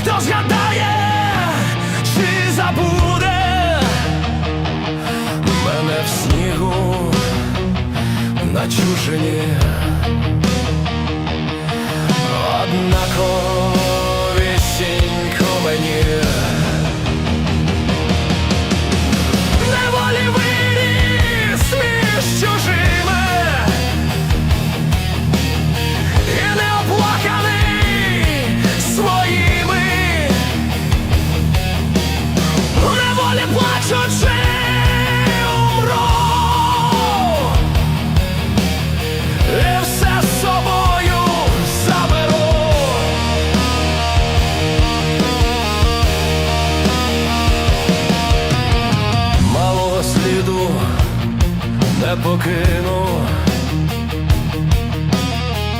хто згадає, чи забуде мене в снігу на чужині. покину.